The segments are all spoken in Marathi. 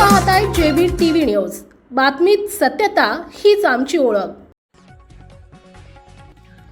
पाहताय जेबी टीव्ही न्यूज. बातमीत सत्यता हीच आमची ओळख.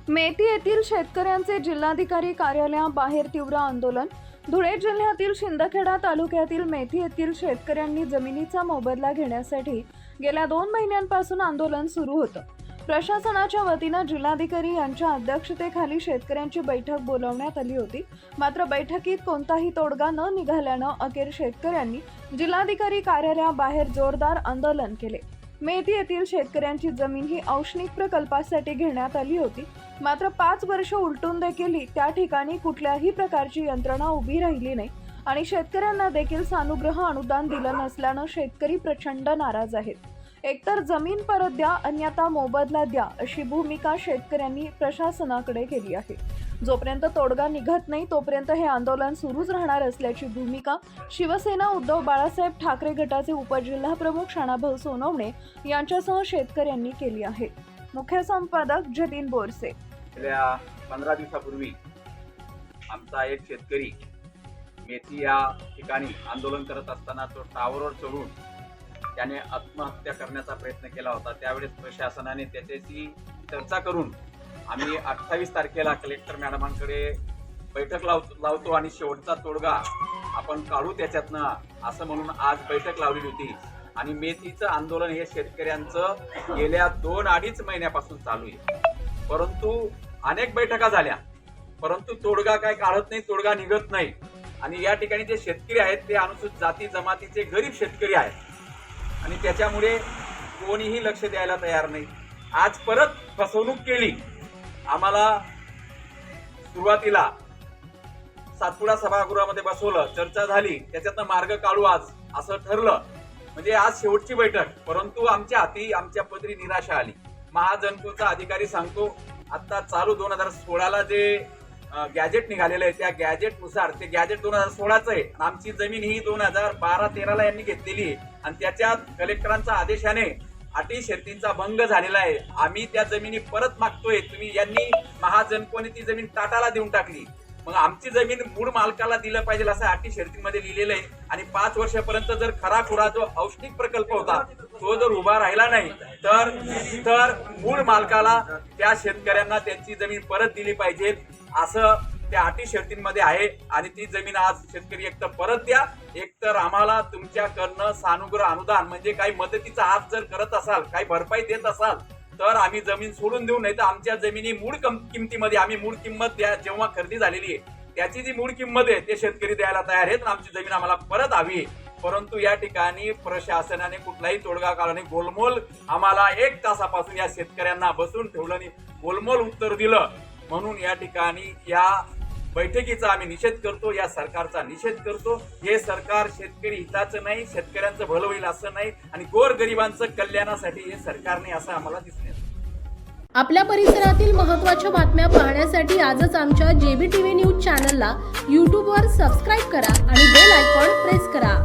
मेती येथील शेतकऱ्यांचे जिल्हाधिकारी कार्यालयाबाहेर तीव्र आंदोलन. धुळे जिल्ह्यातील शिंदखेडा तालुक्यातील मेथी येथील शेतकऱ्यांनी जमिनीचा मोबदला घेण्यासाठी गेल्या दोन महिन्यांपासून आंदोलन सुरू होतं. प्रशासनाच्या वतीनं जिल्हाधिकारी यांच्या अध्यक्षतेखाली शेतकऱ्यांची बैठक बोलावण्यात आली होती. मात्र बैठकीत कोणताही तोडगा न निघाल्यानं अखेर शेतकऱ्यांनी जिल्हाधिकारी कार्यालयाबाहेर जोरदार आंदोलन केले. मेथी येथील शेतकऱ्यांची जमीन ही औष्णिक प्रकल्पासाठी घेण्यात आली होती. मात्र पाच वर्ष उलटून देखील त्या ठिकाणी कुठल्याही प्रकारची यंत्रणा उभी राहिली नाही आणि शेतकऱ्यांना देखील सानुग्रह अनुदान दिलं नसल्यानं शेतकरी प्रचंड नाराज आहेत. एकतर जमीन परत द्या अन्यथा मोबदला द्या अशी भूमिका शेतकऱ्यांनी प्रशासनाकडे केली आहे. जोपर्यंत तोडगा निघत नाही तोपर्यंत हे आंदोलन सुरूच राहणार असल्याची भूमिका शिवसेना उद्धव बाळासाहेब ठाकरे गटाचे उपजिल्हा प्रमुख शाणाभाऊ सोनवणे यांच्यासह शेतकऱ्यांनी केली आहे. मुख्य संपादक जतीन बोरसे. गेल्या पंधरा दिवसापूर्वी आमचा एक शेतकरी मेथी या ठिकाणी आंदोलन करत असताना तो टावरवर चढून त्याने आत्महत्या करण्याचा प्रयत्न केला होता. त्यावेळेस प्रशासनाने त्याच्याशी चर्चा करून आम्ही अठ्ठावीस तारखेला कलेक्टर मॅडमांकडे बैठक लाव लावतो आणि शेवटचा तोडगा आपण काढू त्याच्यातनं असं म्हणून आज बैठक लावलेली होती. आणि मेथीचं आंदोलन हे शेतकऱ्यांचं गेल्या दोन अडीच महिन्यापासून चालू आहे. परंतु अनेक बैठका झाल्या. परंतु तोडगा काय काढत नाही तोडगा निघत नाही. आणि या ठिकाणी जे शेतकरी आहेत ते अनुसूचित जाती जमातीचे गरीब शेतकरी आहेत. आणि त्याच्यामुळे कोणीही लक्ष द्यायला तयार नाही. आज परत फसवणूक केली. आम्हाला सुरुवातीला सातपुडा सभागृहामध्ये बसवलं चर्चा झाली त्याच्यातनं मार्ग काढू आज असं ठरलं. म्हणजे आज शेवटची बैठक परंतु आमच्या हाती आमच्या पदरी निराशा आली. महाजनकोचा अधिकारी सांगतो आता चालू दोन हजार सोळाला जे गॅजेट निघालेलं आहे. त्या गॅजेटनुसार ते गॅजेट दोन हजार सोळाचं आहे. आणि आमची जमीन ही दोन हजार बारा तेराला यांनी घेतलेली आहे. आणि त्याच्यात कलेक्टरांचा आदेशाने अटी शर्तींचा भंग झालेला आहे. आम्ही त्या जमिनी परत मागतोय. तुम्ही यांनी महाजनकोने ती जमीन टाटाला देऊन टाकली. मग आमची जमीन मूळ मालकाला दिलं पाहिजे असं अटी शर्तीमध्ये लिहिलेलं आहे. आणि पाच वर्षापर्यंत जर खरा खुरा जो औष्णिक प्रकल्प होता तो जर उभा राहिला नाही तर तर मूळ मालकाला त्या शेतकऱ्यांना त्यांची जमीन परत दिली पाहिजे असं त्या अटी शर्तींमध्ये आहे आणि ती जमीन आज शेतकरी एक तर परत द्या एक तर आम्हाला तुमच्याकडनं सानुग्रह अनुदान म्हणजे काही मदतीचा हात जर करत असाल काही भरपाई देत असाल तर आम्ही जमीन सोडून देऊ नाही तर आमच्या जमिनी मूळ किमतीमध्ये आम्ही मूळ किंमत द्या जेव्हा खरेदी झालेली आहे. त्याची जी मूळ किंमत आहे ते शेतकरी द्यायला तयार आहेत आमची जमीन आम्हाला परत हवी आहे. परंतु या ठिकाणी प्रशासनाने कुठलाही तोडगा काढला नाही. गोलमोल आम्हाला एक तासापासून या शेतकऱ्यांना बसून ठेवलं आणि गोलमोल उत्तर दिलं. म्हणून या ठिकाणी या बैठकीचा आम्ही निषेध करतो या सरकारचा निषेध करतो. हे सरकार शेतकरी हिताचं नाही शेतकऱ्यांचं भलं होईल असं नाही आणि गोर गरिबांचं कल्याणासाठी हे सरकार नाही असं आम्हाला दिसले. आपल्या परिसरातील महत्त्वाच्या बातम्या पाहण्यासाठी आजच आमच्या जेबी टीव्ही न्यूज चॅनलला यूट्यूबवर सबस्क्राईब करा आणि बेल आयकॉन प्रेस करा.